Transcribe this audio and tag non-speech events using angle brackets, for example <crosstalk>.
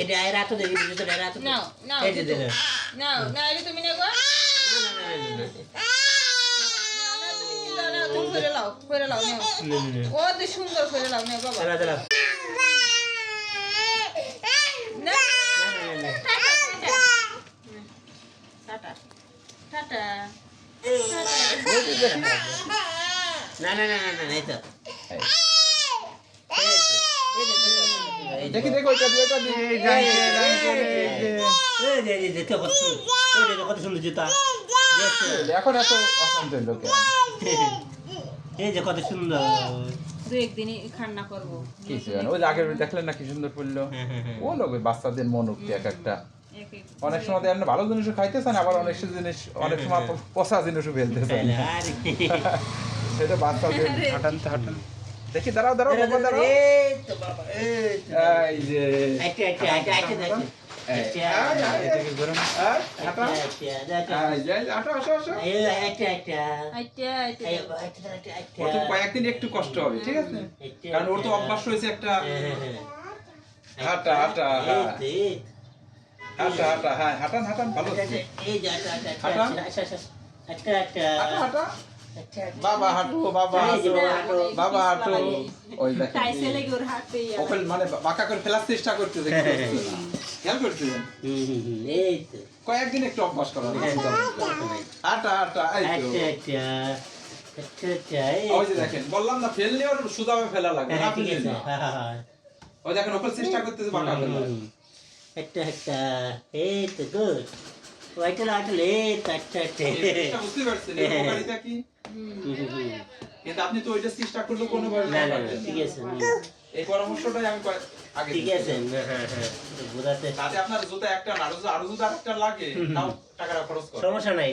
এটা এর হাতে দেখি তোর এর হাতে নাও নাও এই যে এটা না না না না না নাও তুমি না না ও তো সুন্দর করে লাও বাবা। না। না না না। Tata tata. না না না না না এই তো এই তো, এই তো, এই তো, দেখি দেখি ওইটা দিয়ে ওইটা দিয়ে। এই যে, এই যে, এই যে, এই যে। এই যে, এই যে, দেখো কত সুন্দর। কত সুন্দর জুতা। এখন এত অশান্ত লোকে। এই যে কত সুন্দর। দু একদিনই খান্না করব। কিছু ওই আগের দেখলেন না কি সুন্দর পড়ল? ও লোক ওই বাচ্চাদের মনোক্তি এক একটা। এক এক অনেক সময় দেখেন ভালো জিনিসও খাইতেছেন আবার অনেক জিনিস অনেক সময় পচা জিনিসও ফেলতেছেন সেটা বাচ্চাদের হাঁটান তো হাঁটান দেখি দাঁড়াও দাঁড়াও বাবা দাঁড়াও এই তো বাবা, এই। যে আচ্ছা, আচ্ছা, আচ্ছা, আচ্ছা, আচ্ছা। আচ্ছা। আচ্ছা, আচ্ছা, আচ্ছা। আচ্ছা, আচ্ছা। আচ্ছা, আচ্ছা, আচ্ছা। কয়েকদিন একটু কষ্ট হবে ঠিক আছে আচ্ছা, কারণ ওর তো আচ্ছা। অভ্যাস রয়েছে একটা হ্যাঁ, হ্যাঁ, হ্যাঁ। হাঁটা, হাঁটা, হ্যাঁ। হাঁটা হাঁটা হ্যাঁ হাঁটান হাঁটান ভালো আচ্ছা। আচ্ছা, আচ্ছা, আচ্ছা, আচ্ছা, হাঁটা। বাবা হাঁটো বাবা হাঁটো বাবা হাঁটো। হাঁটো। ওই হাতে মানে বাঁকা করে ফেলার চেষ্টা করতেছে হ্যাঁ, খেয়াল করতেছেন? হুম, হুম, হুম, এই তো। কয়েকদিন একটু অভ্যাস করা হ্যাঁ, এই তো। আচ্ছা, আচ্ছা। আচ্ছা, এই ওই যে দেখেন বললাম না ফেললে ওর সুদামে ফেলা লাগবে হ্যাঁ। হ্যাঁ, হ্যাঁ, হ্যাঁ। ওই দেখেন ওকে চেষ্টা করতেছে বাঁকা ফেলা একটা একটা এই তো গুড ওইটা রাখলে বুঝতে পারছেন <laughs> উপকারিতা কি। কিন্তু আপনি তো ওইটা চেষ্টা করলে কোনো না না ঠিক আছে এই পরামর্শটাই আমি আগে ঠিক আছে হ্যাঁ হ্যাঁ বুঝাতে বোঝাতে তাতে আপনার জুতা একটা আরও আরও যদি আরেকটা লাগে তাও টাকাটা খরচ করো। সমস্যা নাই